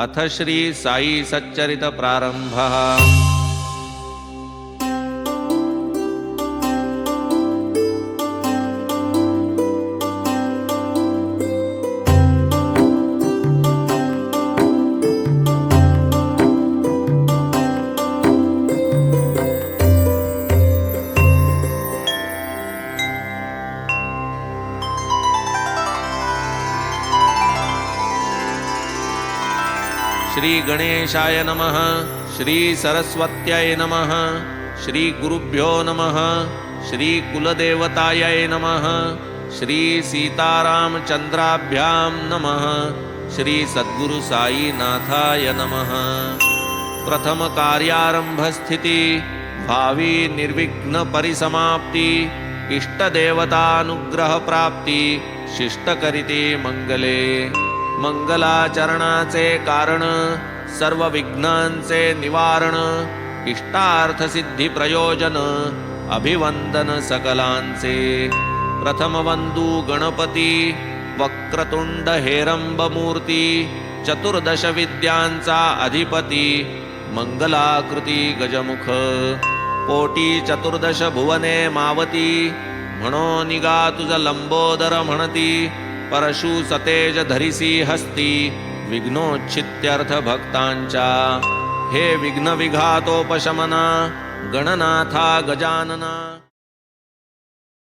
अथ श्री साई सच्चरित प्रारंभ। श्रीगणेशाय नमः श्रीसरस्वत्यै नमः श्रीगुरुभ्यो नमः श्रीकुलदेवतायै नमः श्रीसीतारामचन्द्राभ्यां नमः श्रीसद्गुरुसाईनाथाय नमः। प्रथमकार्यारम्भस्थिति भावी निर्विघ्नपरिसमाप्ति इष्टदेवतानुग्रहप्राप्ति शिष्टकरिते मङ्गले। मंगलाचरणाचे कारण सर्व विघ्नांचे निवारण इष्टार्थसिद्धी प्रयोजन अभिवंदन सकलांचे. प्रथम गणपती वक्रतुंड हेरंब मूर्ती चतुर्दश विद्यांचा अधिपती मंगलाकृती गजमुख. पोटी चतुर्दश भुवने मावती म्हणो निगा तुझ लंबोदर म्हणती परशु सतेज धरिसी हस्ती विघ्नोच्छित्यर्थ भक्तांच्या हे विघ्न विघातोपशमना गणनाथा गजानना।